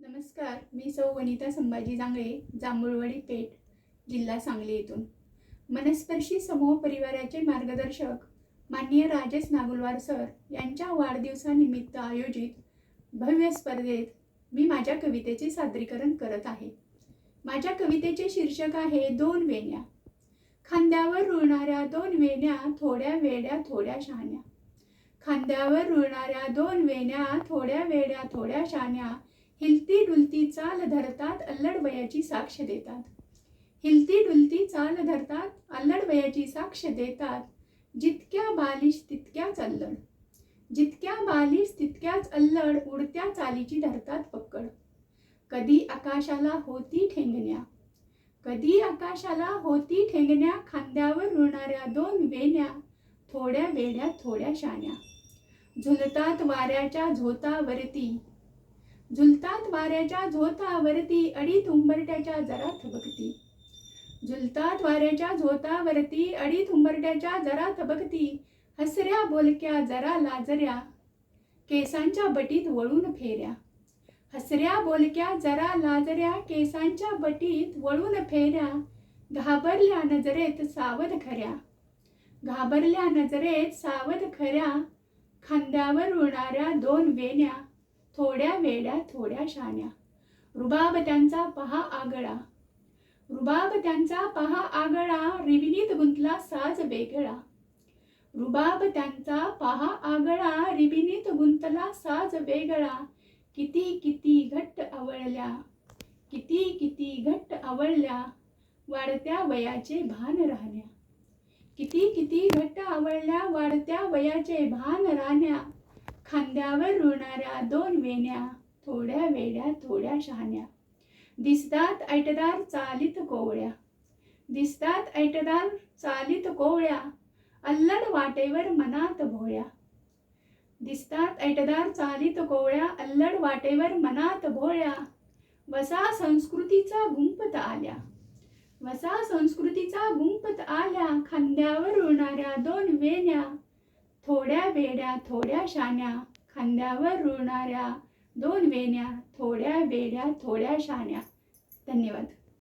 नमस्कार मी सौ वनिता संभाजी जांगळे जांभूळवाडी पेठ जिल्हा सांगली येथून. मनस्पर्शी समूह परिवाराचे मार्गदर्शक माननीय राजेश नागुलवार सर यांच्या वाढदिवसानिमित्त आयोजित भव्य स्पर्धेत मी माझ्या कवितेचे सादरीकरण करत आहे. माझ्या कवितेचे शीर्षक आहे दोन वेण्या. खांद्यावर रुळणाऱ्या दोन वेण्या थोड्या वेड्या थोड्या शहाण्या. खांद्यावर रुळणाऱ्या दोन वेण्या थोड्या वेड्या थोड्या शहाण्या. हिलती डुलती चाल धरतात अल्लड वयाची साक्ष देतात. हिलती डुलती चाल धरतात अल्लड वयाची साक्ष देतात. जितक्या बालिश तितक्याच अल्लड. जितक्या बालिश तितक्याच अल्लड उडत्या चालीची धरतात पक्कड कधी आकाशाला होती ठेंगण्या. कधी आकाशाला होती ठेंगण्या खांद्यावर रुळणाऱ्या दोन वेण्या थोड्या वेड्या थोड्या शाण्या. झुलतात वाऱ्याच्या झोतावरती. झुलतात वाऱ्याच्या झोतावरती अडीत उंबरट्याच्या जरा थबकती झुलतात वाऱ्याच्या झोतावरती अडीत उंबरट्याच्या जरा थबकती हसऱ्या बोलक्या जरा लाजऱ्या केसांच्या बटीत वळून फेऱ्या. हसऱ्या बोलक्या जरा लाजऱ्या केसांच्या बटीत वळून फेऱ्या. घाबरल्या नजरेत सावध खऱ्या. घाबरल्या नजरेत सावध खऱ्या. खांद्यावर उडणाऱ्या दोन वेण्या. थोड्या वेड्या थोड्या शाण्या रुबाब त्यांचा पहा आगळा. रुबाब त्यांचा पहा आगळा रिबिनीत गुंतला साज वेगळा. रुबाब त्यांचा पहा आगळा रिबिनीत गुंतला साज वेगळा. किती किती घट्ट आवळल्या. किती किती घट्ट आवळल्या. वाढत्या वयाचे भान राहण्या. किती किती घट्ट आवळल्या. वाढत्या वयाचे भान राहण्या. खांद्यावर रुळणाऱ्या दोन वेण्या थोड्या वेड्या थोड्या शहाण्या. दिसतात ऐटदार चालीत कोवळ्या. दिसतात ऐटदार चालीत कोवळ्या अल्लड वाटेवर मनात भोळ्या. दिसतात ऐटदार चालीत कोवळ्या अल्लड वाटेवर मनात भोळ्या. वसा संस्कृतीचा गुंपत आल्या. वसा संस्कृतीचा गुंपत आल्या खांद्यावर रुणाऱ्या दोन वेण्या थोड्या वेड्या थोड्या शाण्या खांद्यावर रुळणाऱ्या दोन वेण्या थोड्या वेड्या थोड्या शाण्या. धन्यवाद.